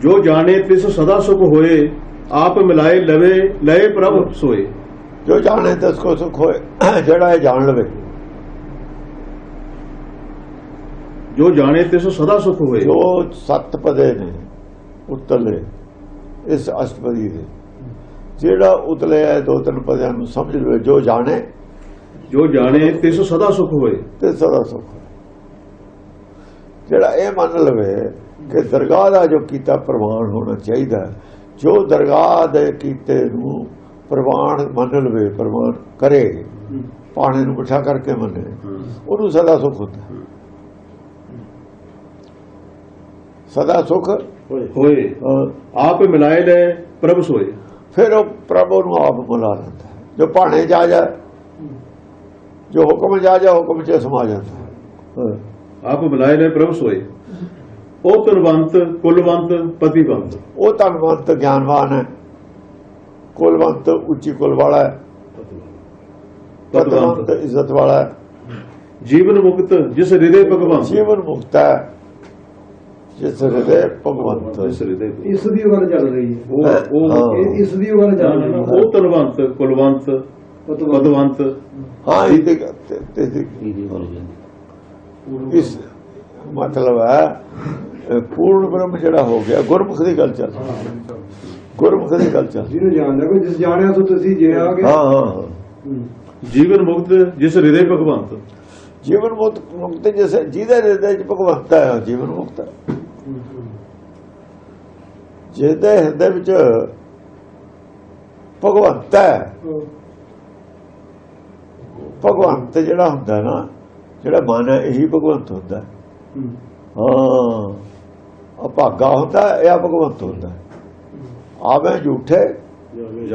ਜੋ ਜਾਣੇ ਤਿਸ ਸਦਾ ਸੁਖ ਹੋਏ ਆਪ ਮਿਲਾਏ ਲਵੇ ਲਏ ਪ੍ਰਭ ਸੋਏ। ਜੋ ਜਾਣੇ ਤਿਸ ਕੋ ਸੁਖ ਹੋਏ ਜਿਹੜਾ ਇਹ ਜਾਣ ਲਵੇ। ਜੋ ਜਾਣੇ ਤਿਸ ਸਦਾ ਸੁਖ ਹੋਏ। ਜੋ ਸੱਤ ਪਦੇ ਨੇ ਉਤਲੇ ਇਸ ਅਸ਼ਟਪਦੀ ਦੇ। ਜਿਹੜਾ ਉਤਲੇ ਹੈ ਦੋ ਤਿੰਨ ਪਦਿਆਂ ਨੂੰ ਸਮਝ ਲਵੇ ਜੋ ਜਾਣੇ ਜੋ ਜਾਣੇ ਤਿਸ ਸਦਾ ਸੁਖ ਹੋਏ। ਤੇ ਸਦਾ ਸੁਖ। ਜਿਹੜਾ ਇਹ ਮੰਨ ਲਵੇ ਕਿ ਦਰਗਾਹ ਦਾ ਜੋ ਕੀਤਾ ਪ੍ਰਵਾਨ ਹੋਣਾ ਚਾਹੀਦਾ ਜੋ ਦਰਗਾਹ ਦੇ ਕੀਤੇ ਨੂੰ ਪ੍ਰਵਾਨ ਮੰਨ ਲਵੇ ਪ੍ਰਵਾਨ ਕਰੇ ਪਾਣੀ ਨੂੰ ਮਿੱਠਾ ਕਰਕੇ ਮੰਨੇ ਉਹਨੂੰ ਸਦਾ ਸੁਖ ਹੁੰਦਾ। ਸਦਾ ਸੁਖ ਹੋਏ ਆਪ ਮਿਲਾਏ ਲੈ ਪ੍ਰਭ ਸੋਏ ਫਿਰ ਉਹ ਪ੍ਰਭੂ ਨੂੰ ਆਪ ਬੁਲਾ ਲੈਂਦਾ। ਜੋ ਭਾਣੇ ਜਾ ਜਾ ਜੋ ਹੁਕਮ ਜਾ ਜਾ ਹੁਕਮ ਚ ਸਮਾ ਜਾਂਦਾ। ਆਪ ਮਿਲਾਏ ਲੈ ਪ੍ਰਭ ਸੋਏ ਉਹ ਤਨਵੰਤ ਕੁਲਵੰਤ ਪਤੀਵੰਤ। ਉਹ ਧਨਵੰਤ ਗਿਆਨਵਾਨ ਹੈ। ਕੁਲਵੰਤ ਉੱਚੀ ਕੁਲ ਵਾਲਾ ਹੈ। ਪਤਵੰਤ। ਇੱਜ਼ਤ ਵਾਲਾ ਹੈ। ਜੀਵਨ ਮੁਕਤ ਜਿਸ ਹਿਰਦੇ ਭਗਵੰਤ। ਜੀਵਨ ਮੁਕਤ ਹੈ। ਜਿਸ ਹਿਰਦੇ ਭਗਵੰਤ। ਜਿਸ ਹਿਰਦੇ ਇਸ ਦੀ ਗੱਲ ਚੱਲ ਰਹੀ ਹੈ। ਉਹ ਉਹ ਇਸ ਦੀ ਗੱਲ ਚੱਲ ਰਹੀ ਹੈ। ਉਹ ਤਨਵੰਤ ਕੁਲਵੰਤ ਪਤਵੰਤ। ਹਾਂ ਇਹ ਤੇ- ਤੇ- ਇਸ ਮਤਲਬ ਹੈ ਪੂਰਨ ਬ੍ਰਹਮ ਜਿਹੜਾ ਹੋ ਗਿਆ ਗੁਰਮੁਖ ਦੀ ਗੱਲ ਚੱਲ ਗੁਰਮੁਖ ਦੀ ਗੱਲ ਚੱਲ ਜਿਹਨੂੰ ਜਾਣਦਾ ਕੋਈ ਜਿਸ ਜਾਣਿਆ ਤੋਂ ਤੁਸੀਂ ਜੇ ਆ ਗਏ ਹਾਂ ਹਾਂ। ਹਾਂ। ਜੀਵਨ ਮੁਕਤ ਜਿਸ ਹਿਰਦੇ ਭਗਵੰਤ। ਜੀਵਨ ਮੁਕਤ ਮੁਕਤ ਜਿਸ ਜਿਹਦੇ ਹਿਰਦੇ ਚ ਭਗਵੰਤ ਹੈ ਜੀਵਨ ਮੁਕਤ ਹੈ। ਜਿਹਦੇ ਹਿਰਦੇ ਵਿੱਚ ਭਗਵੰਤ ਹੈ। ਭਗਵੰਤ ਜਿਹੜਾ ਹੁੰਦਾ ਨਾ ਜਿਹੜਾ ਮਨ ਹੈ ਇਹੀ ਭਗਵੰਤ ਹੁੰਦਾ ਹੈ। ਹੂੰ। ਅਭਾਗਾ ਹੁੰਦਾ ਹੈ, ਇਹ ਭਗਵੰਤ ਹੁੰਦਾ। ਆਵੇਂ ਝੂਠੇ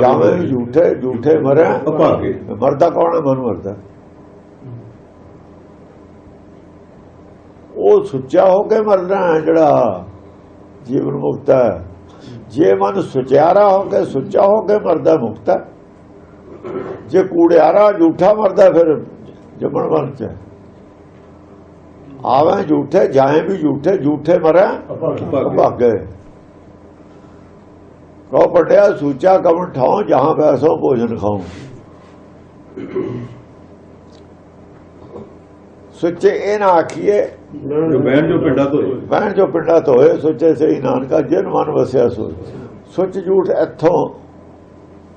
ਜਾਵੇਂ ਝੂਠੇ ਝੂਠੇ ਮਰੇ ਅਭਾਗੇ ਮਰਦਾ ਕੌਣ ਮਨ ਮਰਦਾ ਉਹ ਸੁੱਚਾ ਹੋ ਕੇ ਮਰਨਾ ਹੈ ਜਿਹੜਾ ਜੀਵਨ ਮੁਕਤ ਹੈ ਜੇ ਮਨ ਸੁਚਿਆਰਾ ਹੋ ਕੇ ਸੁੱਚਾ ਹੋ ਕੇ ਮਰਦਾ ਮੁਕਤ ਹੈ ਜੇ ਕੂੜਿਆਰਾ ਝੂਠਾ ਮਰਦਾ ਫਿਰ ਜੰਮਣ ਵਾਲ ਚ ਹੈ। ਆਵੇਂ ਝੂਠੇ ਜਾਏ ਵੀ ਝੂਠੇ ਝੂਠੇ ਮਰੇ ਭਾਗੇ। ਕਹੋ ਪਟਿਆ ਸੂਚਾ ਕਵਣ ਠਾਉ ਜਹਾਂ ਬੈਸੋ ਭੋਜਨ ਖਾਉ। ਸੁੱਚੇ ਇਹ ਨਾ ਆਖੀਏ ਜੋ ਬਹਿਣ ਜੋ ਪਿੰਡਾ ਤੋਂ ਬਹਿਣ ਜੋ ਪਿੰਡਾ ਧੋਏ ਸੁੱਚੇ ਸਹੀ ਨਾਨਕਾ ਜਿਨ ਮਨ ਵਸਿਆ ਸੋ। ਸੁੱਚ ਝੂਠ ਇੱਥੋਂ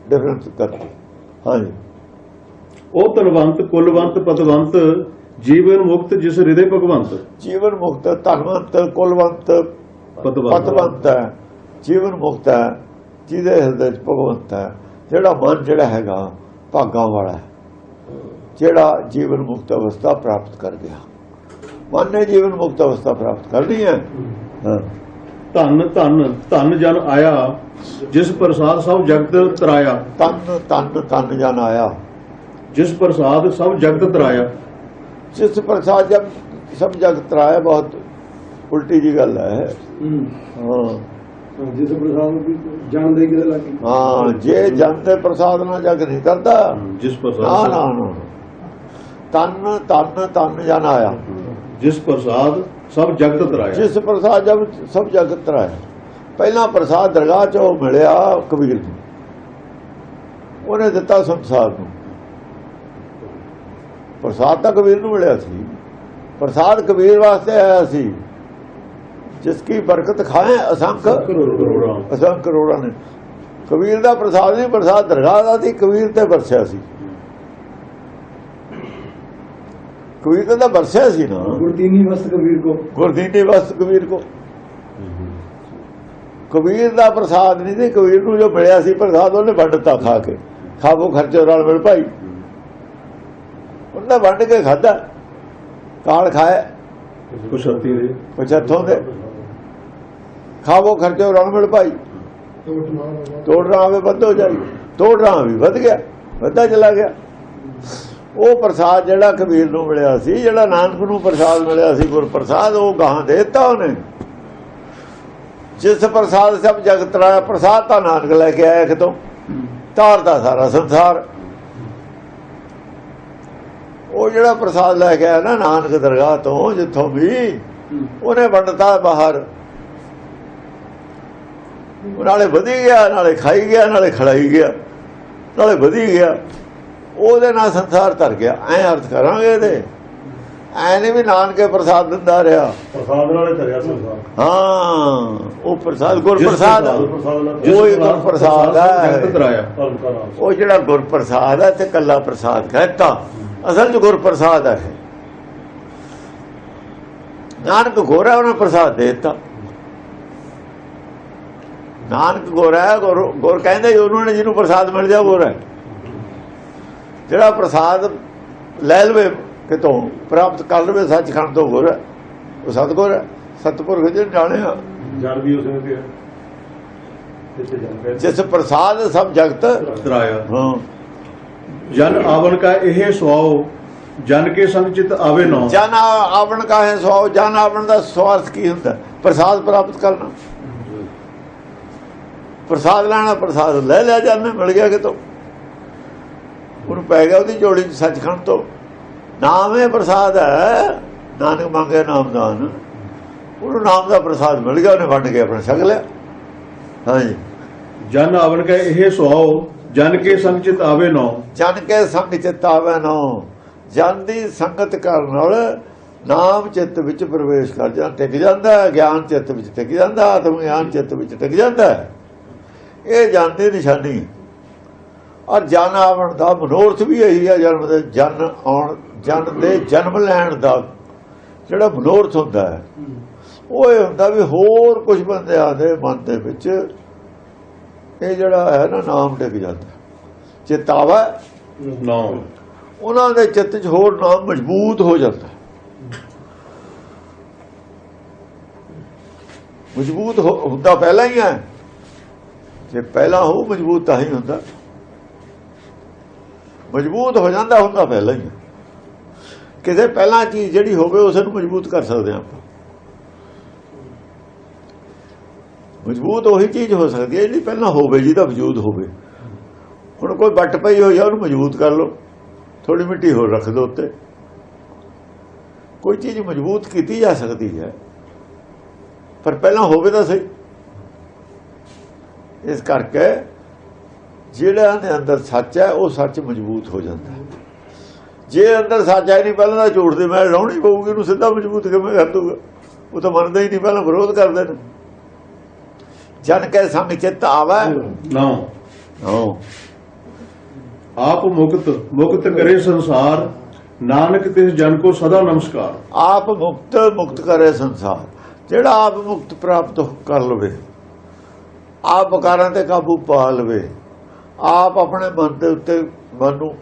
ਡਿਫਰੈਂਸ ਕਰ ਹਾਂਜੀ। ਉਹ ਤਨਵੰਤ ਕੁਲਵੰਤ ਪਤਵੰਤ ਜੀਵਨ ਮੁਕਤ ਜਿਸ ਹਿਰਦੇ ਭਗਵੰਤ। ਜੀਵਨ ਮੁਕਤ ਧਨਵੰਤ ਕੁਲਵੰਤ ਪਤਵੰਤ। ਹੈ। ਜੀਵਨ ਮੁਕਤ ਹੈ ਜਿਹਦੇ ਹਿਰਦੇ ਚ ਭਗਵੰਤ ਹੈ। ਜਿਹੜਾ ਮਨ ਜਿਹੜਾ ਹੈਗਾ ਭਾਗਾਂ ਵਾਲਾ ਜਿਹੜਾ ਜੀਵਨ ਮੁਕਤ ਅਵਸਥਾ ਪ੍ਰਾਪਤ ਕਰ ਗਿਆ। ਮਨ ਨੇ ਜੀਵਨ ਮੁਕਤ ਅਵਸਥਾ ਪ੍ਰਾਪਤ ਕਰਨੀ ਹੈ। ਹਾਂ। ਧਨ ਧਨ ਧਨ ਜਨ ਆਇਆ ਜਿਸ ਪ੍ਰਸਾਦ ਸਭ ਜਗਤ ਤਰਾਇਆ। ਤਨ ਤਨ ਤਨ ਜਨ ਆਇਆ। ਜਿਸ ਪ੍ਰਸਾਦ ਸਭ ਜਗਤ ਤਰਾਇਆ। ਜਿਸ ਪ੍ਰਸਾਦ ਜਬ ਸਭ ਜਗਤ ਤਰਾਇਆ ਬਹੁਤ ਉਲਟੀ ਜੀ ਗੱਲ ਹੈ। ਹੂੰ। ਜਿਸ ਪ੍ਰਸਾਦ ਨੂੰ ਜਾਣਦੇ ਲੱਗੀ ਹਾਂ ਜੇ ਪ੍ਰਸਾਦ ਨਾਲ ਜਗ ਨਹੀਂ ਕਰਦਾ ਜਿਸ ਪ੍ਰਸਾਦ ਨਾ ਨਾ ਤਨ ਤਨ ਤਨ ਜਨ ਆਇਆ। ਜਿਸ ਪ੍ਰਸਾਦ ਸਭ ਜਗਤ ਤਰਾਇਆ। ਜਿਸ ਪ੍ਰਸਾਦ ਜਬ ਸਭ ਜਗਤ ਤਰਾਇਆ। ਪਹਿਲਾ ਪ੍ਰਸਾਦ ਦਰਗਾਹ ਚੋਂ ਮਿਲਿਆ ਕਬੀਰ ਨੂੰ। ਉਹਨੇ ਦਿੱਤਾ ਸੰਸਾਰ ਨੂੰ। ਪ੍ਰਸਾਦ ਤਾਂ ਕਬੀਰ ਨੂੰ ਮਿਲਿਆ ਸੀ। ਪ੍ਰਸਾਦ ਕਬੀਰ ਵਾਸਤੇ ਆਇਆ ਸੀ। ਜਿਸ ਕੀ ਬਰਕਤ ਖਾਏ ਅਸੰਖ ਕਰੋੜਾਂ। ਅਸੰਖ ਕਰੋੜਾਂ ਨੇ। ਕਬੀਰ ਦਾ ਪ੍ਰਸਾਦ ਨਹੀਂ ਪ੍ਰਸਾਦ ਦਰਗਾਹ ਦਾ ਸੀ ਕਬੀਰ ਤੇ ਵਰਸਿਆ ਸੀ। ਕਬੀਰ ਤੇ ਤਾਂ ਵਰਸਿਆ ਸੀ ਨਾ। ਗੁਰਦੀਨੀ ਵਸਤ ਕਬੀਰ ਕੋ। ਗੁਰਦੀਨੀ ਵਸਤ ਕਬੀਰ ਕੋ। ਕਬੀਰ ਦਾ ਪ੍ਰਸਾਦ ਨਹੀਂ ਸੀ ਕਬੀਰ ਨੂੰ ਜੋ ਮਿਲਿਆ ਸੀ ਪ੍ਰਸਾਦ ਉਹਨੇ ਵੰਡਤਾ ਖਾ ਕੇ। ਖਾਵੋ ਖਰਚੇ ਨਾਲ ਮਿਲ ਭਾਈ ਉਹਨੇ ਵੰਡ ਕੇ ਖਾਦਾ ਕਾਲ ਖਾਏ ਕੁਸ਼ਤੀ ਦੇ। ਪਛੱਥੋਂ ਦੇ ਖਾਵੋ ਖਰਚੇ ਨਾਲ ਮਿਲ ਭਾਈ। ਤੋੜਨਾ ਆਵੇ ਵੱਧ ਹੋ ਜਾਈ। ਤੋੜਨਾ ਵੀ ਵੱਧ ਗਿਆ। ਵੱਧਾ ਚਲਾ ਗਿਆ। ਉਹ ਪ੍ਰਸਾਦ ਜਿਹੜਾ ਕਬੀਰ ਨੂੰ ਮਿਲਿਆ ਸੀ ਜਿਹੜਾ ਨਾਨਕ ਨੂੰ ਪ੍ਰਸਾਦ ਮਿਲਿਆ ਸੀ ਗੁਰ ਪ੍ਰਸਾਦ ਉਹ ਗਾਹਾਂ ਦੇ ਦਿੱਤਾ ਉਹਨੇ। ਜਿਸ ਪ੍ਰਸਾਦ ਸਭ ਜਗਤ ਰਾਇਆ ਪ੍ਰਸਾਦ ਤਾਂ ਨਾਨਕ ਲੈ ਕੇ ਆਇਆ ਕਿਤੋਂ ਤਾਰਦਾ ਸਾਰਾ ਸੰਸਾਰ। ਉਹ ਜਿਹੜਾ ਪ੍ਰਸਾਦ ਲੈ ਕੇ ਆਇਆ ਨਾ ਨਾਨਕ ਦਰਗਾਹ ਤੋਂ ਜਿੱਥੋਂ ਵੀ ਉਹਨੇ ਵੰਡਤਾ ਬਾਹਰ। ਉਹ ਨਾਲੇ ਵਧੀ ਗਿਆ ਨਾਲੇ ਖਾਈ ਗਿਆ ਨਾਲੇ ਖੜਾਈ ਗਿਆ ਨਾਲੇ ਵਧੀ ਗਿਆ। ਉਹਦੇ ਨਾਲ ਸੰਸਾਰ ਧਰ ਗਿਆ। ਐ ਅਰਥ ਕਰਾਂਗੇ ਇਹਦੇ। ਐ ਨਹੀਂ ਵੀ ਨਾਨਕੇ ਪ੍ਰਸਾਦ ਦਿੰਦਾ ਰਿਹਾ। ਪ੍ਰਸਾਦ ਨਾਲੇ ਧਰਿਆ ਸੰਸਾਰ ਹਾਂ ਉਹ ਪ੍ਰਸਾਦ ਗੁਰ ਪ੍ਰਸਾਦ ਉਹ ਹੀ ਗੁਰ ਪ੍ਰਸਾਦ ਹੈ। ਉਹ ਜਿਹੜਾ ਗੁਰ ਪ੍ਰਸਾਦ ਹੈ ਤੇ ਕੱਲਾ ਪ੍ਰਸਾਦ ਕਹਤਾ ਅਸਲ ਚ ਗੁਰ ਪ੍ਰਸਾਦ ਹੈ। ਨਾਨਕ ਗੋਰਾ ਉਹਨੇ ਪ੍ਰਸਾਦ ਦੇ ਦਿੱਤਾ। ਨਾਨਕ ਗੋਰਾ ਗੁਰ ਗੁਰ ਕਹਿੰਦੇ ਉਹਨੂੰ ਨੇ ਜਿਹਨੂੰ ਪ੍ਰਸਾਦ ਮਿਲ ਜਾ ਗੋਰਾ। ਜਿਹੜਾ ਪ੍ਰਸਾਦ ਲੈ ਲਵੇ ਕਿਤੋਂ ਪ੍ਰਾਪਤ ਕਰ ਲਵੇ ਸੱਚਖੰਡ ਤੋਂ ਗੋਰਾ। ਉਹ ਸਤਗੁਰ ਸਤਪੁਰਖ ਜੀ ਜਾਣਿਆ। ਜਨ ਵੀ ਉਸਨੇ ਕਹਿ ਜਿਸ ਪ੍ਰਸਾਦ ਸਭ ਜਗਤ ਧਰਾਇਆ ਹਾਂ। ਜਨ ਆਵਨ ਕਾ ਇਹ ਸੁਆਓ ਜਨ ਕੇ ਸੰਗ ਚਿਤ ਆਵੇ ਨਾ। ਜਨ ਆਵਣ ਕਾ ਹੈ ਸੋ ਜਨ ਆਵਣ ਦਾ ਸਵਾਰਥ ਕੀ ਹੁੰਦਾ? ਪ੍ਰਸਾਦ ਪ੍ਰਾਪਤ ਕਰਨਾ। ਪ੍ਰਸਾਦ ਲੈਣਾ ਪ੍ਰਸਾਦ ਲੈ ਲਿਆ ਜਨ ਮਿਲ ਗਿਆ ਕਿਤੋਂ? ਉਹਨੂੰ ਪੈ ਗਿਆ ਉਹਦੀ ਜੋੜੀ ਚ ਸੱਚਖੰਡ ਤੋਂ। ਨਾਮ ਹੈ ਪ੍ਰਸਾਦ ਹੈ ਨਾਨਕ ਮੰਗੇ ਨਾਮਦਾਨ ਉਹਨੂੰ ਨਾਮ ਦਾ ਪ੍ਰਸਾਦ ਮਿਲ ਗਿਆ ਉਹਨੇ ਵੰਡ ਕੇ ਆਪਣਾ ਛਕ ਲਿਆ। ਹਾਂਜੀ। ਜਨ ਆਵਨ ਕਾ ਇਹ ਸੁਆਓ ਜਨ ਕੇ ਸੰਗ ਚਿਤ ਆਵੇ ਨਾ। ਜਨ ਕੇ ਸੰਗ ਚਿਤ ਆਵੈ ਨੋ। ਜਨ ਦੀ ਸੰਗਤ ਕਰਨ ਨਾਲ ਨਾਮ ਚਿੱਤ ਵਿੱਚ ਪ੍ਰਵੇਸ਼ ਕਰ ਜਾਂ ਟਿਕ ਜਾਂਦਾ ਗਿਆਨ ਚਿੱਤ ਵਿੱਚ ਟਿਕ ਜਾਂਦਾ ਆਤਮ ਗਿਆਨ ਚਿੱਤ ਵਿੱਚ ਟਿਕ ਜਾਂਦਾ ਇਹ ਜਨ ਦੀ ਨਿਸ਼ਾਨੀ। ਔਰ ਜਨ ਆਉਣ ਦਾ ਮਨੋਰਥ ਵੀ ਇਹੀ ਹੈ ਜਨਮ ਦੇ, ਜਨ ਆਉਣ, ਜਨ ਦੇ ਜਨਮ ਲੈਣ ਦਾ ਜਿਹੜਾ ਮਨੋਰਥ ਹੁੰਦਾ ਹੈ। ਉਹ ਇਹ ਹੁੰਦਾ ਵੀ ਹੋਰ ਕੁਝ ਬੰਦਿਆਂ ਦੇ ਮਨ ਦੇ ਵਿੱਚ ਇਹ ਜਿਹੜਾ ਹੈ ਨਾ ਨਾਮ ਟਿਕ ਜਾਂਦਾ। ਚਿਤਾਵਾ ਨਾ ਉਹਨਾਂ ਦੇ ਚਿੱਤ 'ਚ ਹੋਰ ਨਾਮ ਮਜ਼ਬੂਤ ਹੋ ਜਾਂਦਾ। ਮਜ਼ਬੂਤ ਹੁੰਦਾ ਪਹਿਲਾਂ ਹੀ ਹੈ। ਜੇ ਪਹਿਲਾਂ ਹੋ ਮਜ਼ਬੂਤ ਤਾਂ ਹੀ ਹੁੰਦਾ। ਮਜ਼ਬੂਤ ਹੋ ਜਾਂਦਾ ਹੁੰਦਾ ਪਹਿਲਾਂ ਹੀ। ਕਿਸੇ ਪਹਿਲਾਂ ਚੀਜ਼ ਜਿਹੜੀ ਹੋਵੇ ਉਸ ਨੂੰ ਮਜ਼ਬੂਤ ਕਰ ਸਕਦੇ ਆਪਾਂ। ਮਜ਼ਬੂਤ ਉਹੀ ਚੀਜ਼ ਹੋ ਸਕਦੀ ਹੈ, ਜਿਹੜੀ ਪਹਿਲਾਂ ਹੋਵੇ, ਜਿਹਦਾ ਵਜੂਦ ਹੋਵੇ। ਹੁਣ ਕੋਈ ਵੱਟ ਪਈ ਹੋਈ ਆ, ਉਹਨੂੰ ਮਜ਼ਬੂਤ ਕਰ ਲਓ। ਥੋੜੀ ਮਿੱਟੀ ਹੋਰ ਰੱਖ ਦਿਓ ਉੱਤੇ। ਕੋਈ ਚੀਜ਼ ਮਜ਼ਬੂਤ ਕੀਤੀ ਜਾ ਸਕਦੀ ਹੈ। ਪਰ ਪਹਿਲਾਂ ਹੋਵੇ ਤਾਂ ਸਹੀ। ਇਸ ਕਰਕੇ ਜਿਹੜਾ ਦੇ ਅੰਦਰ ਸੱਚ ਹੈ, ਉਹ ਸੱਚ ਮਜ਼ਬੂਤ ਹੋ ਜਾਂਦਾ ਹੈ। ਜੇ ਅੰਦਰ ਸੱਚ ਹੈ ਨਹੀਂ, ਪਹਿਲਾਂ ਤਾਂ ਝੂਠ ਦੇ ਮੈਂ ਲਾਉਣੀ ਪਊਗੀ, ਉਹਨੂੰ ਸਿੱਧਾ ਮਜ਼ਬੂਤ ਕਿਵੇਂ ਕਰ ਦੂਗਾ ਉਹ ਤਾਂ ਮੰਨਦਾ ਹੀ ਨਹੀਂ, ਪਹਿਲਾਂ ਵਿਰੋਧ ਕਰਦੇ ਨੇ। ਜਨ ਕੇ ਸੰਗ ਚਿੱਤ ਆਵੇ। ਨਾ। ਆਪ ਮੁਕਤ ਮੁਕਤ ਕਰੇ ਸੰਸਾਰ। ਨਾਨਕ ਤਿਸ ਜਨ ਕੋ ਸਦਾ ਨਮਸਕਾਰ। ਆਪ ਮੁਕਤ ਮੁਕਤ ਕਰੇ ਸੰਸਾਰ। ਜਿਹੜਾ ਆਪ ਮੁਕਤ ਪ੍ਰਾਪਤ ਕਰ ਲਵੇ ਆਪ ਵਿਕਾਰਾਂ ਤੇ ਕਾਬੂ ਪਾ ਲਵੇ ਆਪ ਆਪਣੇ ਮਨ ਦੇ ਉੱਤੇ ਮਨ ਨੂੰ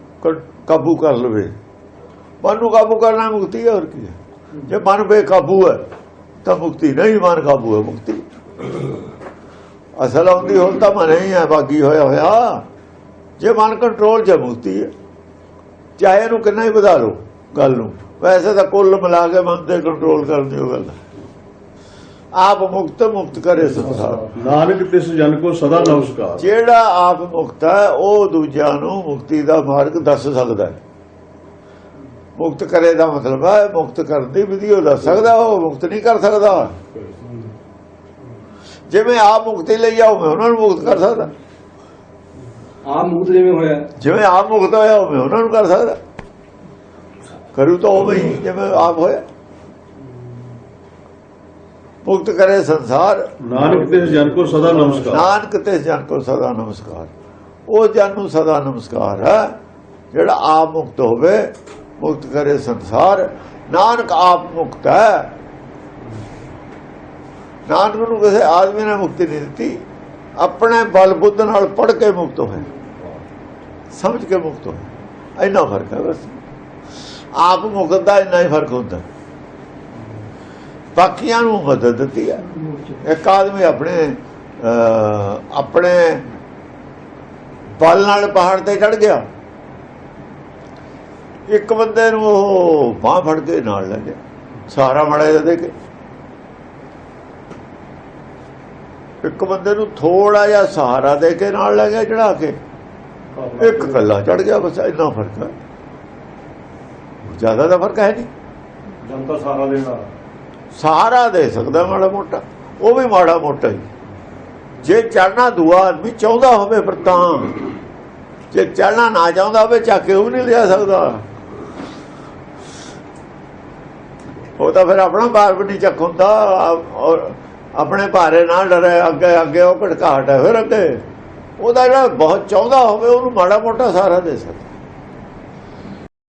ਕਾਬੂ ਕਰ ਲਵੇ। ਮਨ ਨੂੰ ਕਾਬੂ ਕਰਨਾ ਮੁਕਤੀ ਹੈ ਹੋਰ ਕੀ ਹੈ? ਜੇ ਮਨ ਬੇਕਾਬੂ ਹੈ ਤਾਂ ਮੁਕਤੀ ਨਹੀਂ ਮਨ ਕਾਬੂ ਹੈ ਮੁਕਤੀ। ਅਸਲ ਆਉਂਦੀ ਹੁਣ ਤਾਂ ਮਨ ਹੀ ਹੈ ਬਾਗੀ ਹੋਇਆ ਹੋਇਆ। ਜੇ ਮਨ ਕੰਟਰੋਲ 'ਚ ਹੈ, ਮੁਕਤੀ ਹੈ ਚਾਹੇ ਇਹਨੂੰ ਕਿੰਨਾ ਹੀ ਵਧਾ ਲਓ ਗੱਲ ਨੂੰ। ਵੈਸੇ ਤਾਂ ਕੁੱਲ ਮਿਲਾ ਕੇ ਮਨ ਤੇ ਕੰਟਰੋਲ ਕਰਨ ਦੀ ਉਹ ਗੱਲ ਹੈ। ਆਪ ਮੁਕਤ ਮੁਕਤ ਕਰੇ ਸੰਸਾਰ। ਨਾਨਕ ਤਿਸ ਜਨ ਕੋ ਸਦਾ ਨਮਸਕਾਰ। ਜਿਹੜਾ ਆਪ ਮੁਕਤ ਹੈ ਉਹ ਦੂਜਿਆਂ ਨੂੰ ਮੁਕਤੀ ਦਾ ਮਾਰਗ ਦੱਸ ਸਕਦਾ ਹੈ। ਮੁਕਤ ਕਰੇ ਦਾ ਮਤਲਬ ਹੈ ਮੁਕਤ ਕਰਨ ਦੀ ਵਿਧੀ ਉਹ ਦੱਸ ਸਕਦਾ ਉਹ ਮੁਕਤ ਨਹੀਂ ਕਰ ਸਕਦਾ। ਜਿਵੇਂ ਆਪ ਮੁਕਤੀ ਲਈ ਆਉ ਮੈਂ ਉਹਨਾਂ ਨੂੰ ਮੁਕਤ ਕਰ ਸਕਦਾ। ਆਪ ਮੁਕਤ ਜਿਵੇਂ ਹੋਇਆ। ਜਿਵੇਂ ਆਪ ਮੁਕਤ ਹੋਇਆ ਉਹ ਮੈਂ ਉਹਨਾਂ ਨੂੰ ਕਰ ਸਕਦਾ। ਕਰੂ ਤਾਂ ਉਹ ਹੀ ਜਿਵੇਂ ਆਪ ਹੋਇਆ। ਮੁਕਤ ਕਰੇ ਸੰਸਾਰ। ਨਾਨਕ ਤਿਸ ਜਨ ਕੋ ਸਦਾ ਨਮਸਕਾਰ। ਨਾਨਕ ਤੇ ਜਨ ਕੋ ਸਦਾ ਨਮਸਕਾਰ। ਉਹ ਜਨ ਨੂੰ ਸਦਾ ਨਮਸਕਾਰ ਹੈ ਜਿਹੜਾ ਆਪ ਮੁਕਤ ਹੋਵੇ ਮੁਕਤ ਕਰੇ ਸੰਸਾਰ। ਨਾਨਕ ਆਪ ਮੁਕਤ ਹੈ। ਨਾਨਕ ਨੂੰ ਕਿਸੇ ਆਦਮੀ ਨੇ ਮੁਕਤੀ ਨਹੀਂ ਦਿੱਤੀ, ਆਪਣੇ ਬਲ ਬੁੱਧ ਨਾਲ ਪੜ ਕੇ ਮੁਕਤ ਹੋਏ। ਸਮਝ ਕੇ ਮੁਕਤ ਹੋਏ। ਇੰਨਾ ਫ਼ਰਕ ਹੈ ਬਸ। ਆਪ ਮੁਕਤ ਦਾ ਇੰਨਾ ਹੀ ਫ਼ਰਕ ਹੁੰਦਾ। ਬਾਕੀਆਂ ਨੂੰ ਮਦਦ ਦਿੱਤੀ ਹੈ। ਇੱਕ ਆਦਮੀ ਆਪਣੇ ਆਪਣੇ ਬਲ ਨਾਲ ਪਹਾੜ ਤੇ ਚੜ ਗਿਆ। ਇੱਕ ਬੰਦੇ ਨੂੰ ਉਹ ਬਾਹ ਫੜ ਕੇ ਨਾਲ ਲੈ ਗਿਆ। ਸਹਾਰਾ ਮੜਾ ਦੇ ਕੇ। ਇੱਕ ਬੰਦੇ ਨੂੰ ਥੋੜਾ ਜਿਹਾ ਸਹਾਰਾ ਦੇ ਕੇ ਨਾਲ ਲੈ ਗਿਆ ਚੜਾ ਕੇ। ਇੱਕ ਕੱਲਾ ਚੜ ਗਿਆ ਬਸ ਇੰਨਾ ਫ਼ਰਕ ਹੈ। ਜ਼ਿਆਦਾ ਦਾ ਫ਼ਰਕ ਹੈ ਨਹੀਂ। ਜਨਤਾ ਸਾਰਾ ਦੇਣਾ ਸਹਾਰਾ ਦੇ ਸਕਦਾ ਮਾੜਾ ਮੋਟਾ ਉਹ ਵੀ ਮਾੜਾ ਮੋਟਾ ਹੀ। ਜੇ ਚੜਨਾ ਦੂਆ ਆਦਮੀ ਚਾਹੁੰਦਾ ਹੋਵੇ ਫਿਰ ਤਾਂ। ਜੇ ਚੜਨਾ ਨਾ ਚਾਹੁੰਦਾ ਹੋਵੇ ਚੱਕ ਕੇ ਉਹ ਵੀ ਨਹੀਂ ਲਿਆ ਸਕਦਾ। ਉਹ ਤਾਂ ਫਿਰ ਆਪਣਾ ਭਾਰ ਵੀ ਨਹੀਂ ਚੱਕ ਹੁੰਦਾ। ਔਰ ਆਪਣੇ ਭਾਰੇ ਨਾਲ ਡਰੇ, ਅੱਗੇ ਅੱਗੇ ਉਹ ਘਟਕਾਟ ਹੈ, ਫਿਰ ਅੱਗੇ। ਉਹਦਾ ਜਿਹੜਾ ਬਹੁਤ ਚਾਹੁੰਦਾ ਹੋਵੇ, ਉਹਨੂੰ ਮਾੜਾ ਮੋਟਾ ਸਾਰਾ ਦੇ ਸਕਦਾ।